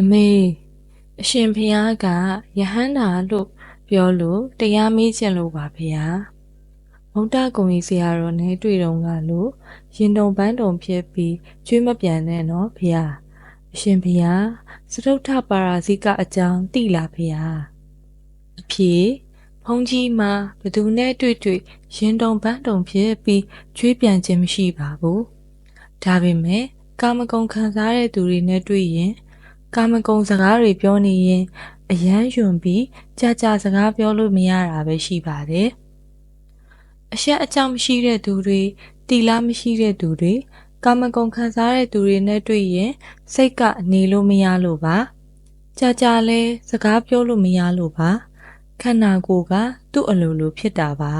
အမေအရှင်ဖျားကယဟန္တာလို့ပြောလို့တရားမေးချင်လို့ပါဗျာဗုဒ္ဓဂုံကြီးဆရာတော်နဲ့တွေ့တော့ကလို့ရင်တုံပန်းတုံဖြစ်ပြီးကျွေးမပြန်နဲ့နော်ဗျာအရှင်ဖျားစတုထပါရာဇိကအကြောင်းသိလားဗျာအဖြေဖုန်ကြီးမှာဘသူနဲ့တွေ့တွေ့ရင်တုံပန်းတုံဖြစ်ပြီးကျွေးပြန်ခြင်းမရှိပါဘူးဒါပေမဲ့ကာမဂုဏ်ခံစားတဲ့သူတွေနဲ့တွေ့ရင် ကာမဂုဏ်စကားတွေပြောနေရင် အယမ်းယွန်ပြီးကြာကြာစကားပြောလို့မရတာပဲရှိပါတယ်။အရှက်အကြောင်းမရှိတဲ့သူတွေတီလာမရှိတဲ့သူတွေကာမဂုဏ်ခံစားတဲ့သူတွေနဲ့တွေ့ရင် စိတ်ကနေလို့မရလို့ပါ။ကြာကြာလဲစကားပြောလို့မရလို့ပါ။ခန္ဓာကိုယ်ကသူ့အလိုလိုဖြစ်တာပါ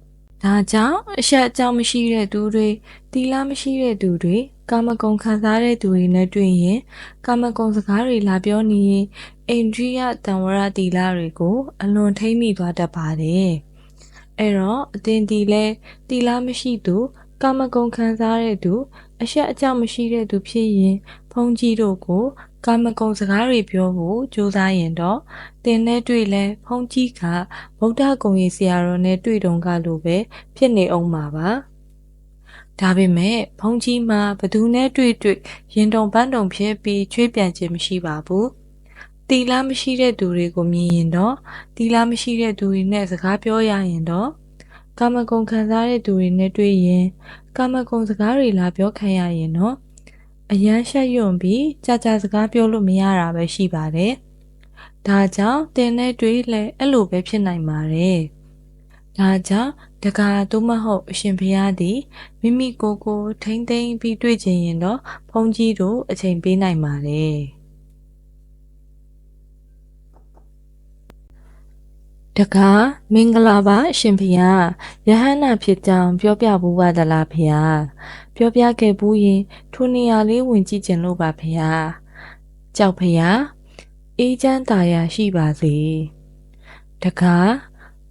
။ဒါကြောင့်အရှက်အကြောင်းမရှိတဲ့သူတွေတီလာမရှိတဲ့သူတွေ ကာမဂုဏ်ခံစားတဲ့သူတွေနဲ့တွေ့ရင် ကာမဂုဏ်စကားတွေလာပြောနေရင်အိန္ဒြိယတံဝရတီလာတွေကို အလွန်ထိမ့်မိသွားတတ်ပါတယ်။အဲ့တော့အသင်တီလဲတီလာမရှိသူ ကာမဂုဏ်ခံစားတဲ့သူ အရှက်အကြောင်းမရှိတဲ့သူဖြစ်ရင်ဘုန်းကြီးတို့ကိုကာမဂုဏ်စကားတွေပြောဖို့ကြိုးစားရင်တော့သင်နဲ့တွေ့လဲဘုန်းကြီးကဗုဒ္ဓဂုံကြီးဆရာတော်နဲ့တွေ့တုန်းကလိုပဲဖြစ်နေအောင်ပါပါ။ ဒါပေမဲ့ဘုန်းကြီးမှာဘသူနဲ့တွေ့တွေ့ရင်တုံပန်းတုံဖြစ်ပြီးချွေးပြန်ခြင်းမရှိပါဘူး။တီလာမရှိတဲ့သူတွေကိုမြင်ရင်တော့တီလာမရှိတဲ့သူတွေနဲ့စကားပြောရရင်တော့ကာမဂုဏ်ခံစားတဲ့သူတွေနဲ့တွေ့ရင်ကာမဂုဏ်စကားတွေလာပြောခံရရင်တော့အယမ်းရှက်ယွံ့ပြီးကြာကြာစကားပြောလို့မရတာပဲရှိပါတယ်။ဒါကြောင့်တင်နဲ့တွေ့လဲအဲ့လိုပဲဖြစ်နိုင်ပါတယ်။ ဒါကြောင့်တကာသို့မဟုတ်အရှင်ဘုရားသည်မိမိကိုယ်ကို ထိမ့်သိမ့်ပြီးတွေ့ချင်ရင်တော့ဘုန်းကြီးတို့အချိန်ပေးနိုင်ပါတယ်။တကားမင်္ဂလာပါအရှင်ဘုရားယဟန္တာဖြစ်ကြောင်းပြောပြဘူးပါသလားဘုရားပြောပြခဲ့ဘူးရင်ထိုနေရာလေးဝင်ကြည့်ကြလို့ပါဘုရားကြောက်ဘုရားအေးချမ်းသာယာရှိပါစေတကား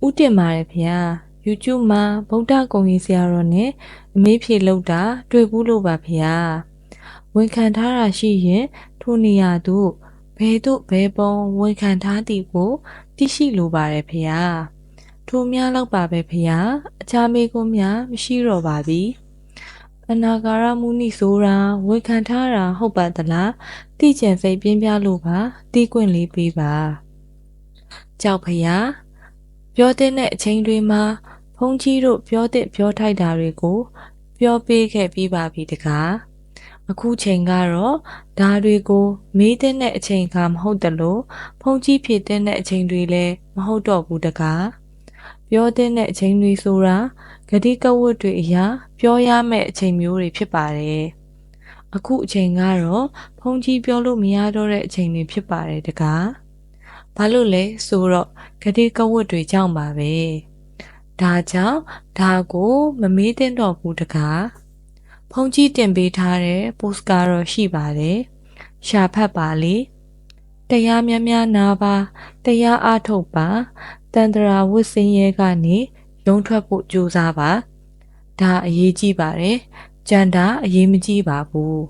ဥတင်ပါတယ်ဘုရား YouTube မှာဗုဒ္ဓဂုံကြီးဆရာတော်နဲ့အမေးဖြေလောက်တာ တွေ့ဘူးလို့ပါဗျာဝန်ခံထားတာရှိရင်ထိုနေရာသို့ဘယ်သို့ဘယ်ပုံဝန်ခံထားသည်ကိုသိရှိလိုပါတယ်ဗျာထိုများလောက်ပါပဲဗျာအခြားမေးခွန်းများမရှိတော့ပါပြီအနာဂါရမုနိဆိုတာဝန်ခံထားတာဟုတ်ပါသလားသိကြံစိတ်ပြင်းပြလို့ပါသိခွင့်လေးပေးပါကြောက်ဖျား ပြောတဲ့အချိန်တွေမှာဘုန်းကြီးတို့ပြောတဲ့ပြောထိုက်တာတွေကို ပြောပေးခဲ့ပြီးပါပြီတကားအခုချိန်ကတော့ဒါတွေကိုမေးတဲ့အချိန်ကမဟုတ်တယ်လို့ဖုန်းကြီးဖြစ်တဲ့အချိန်တွေလည်းမဟုတ်တော့ဘူးတကားပြောတဲ့အချိန်တွေဆိုတာဂတိကဝတ်တွေအရာပြောရမယ့်အချိန်မျိုးတွေဖြစ်ပါတယ်အခုအချိန်ကတော့ဖုန်းကြီးပြောလို့မရတော့တဲ့အချိန်တွေဖြစ်ပါတယ်တကား ဘာလို့လဲဆိုတော့ဂတိကဝတ်တွေကြောင့်ပါပဲဒါကြောင့်ဒါကိုမမေးသင့်တော့ဘူးတကားဖုန်းကြီးတင်ပေးထားတဲ့ပို့စ်ကတော့ရှိပါတယ်ရှာဖတ်ပါလေတရားများများနာပါတရားအားထုတ်ပါတန်တရာဝတ်စင်းရဲကနေရုံထွက်ဖို့ကြိုးစားပါဒါအရေးကြီးပါတယ်ကြံတာအရေးမကြီးပါဘူး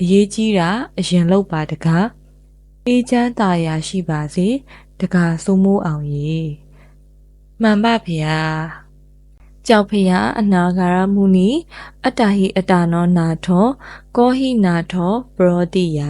အရေးကြီးတာအရင်လောက်ပါတကား အေးချမ်းသာယာရှိပါစေတကားစိုးမိုးအောင်ရေမှန်ပါဗျာကြောက်ဖျားအနာဂါရမုနီအတ္တဟိအတ္တနောနာထောကောဟိနာထောပရောတိယ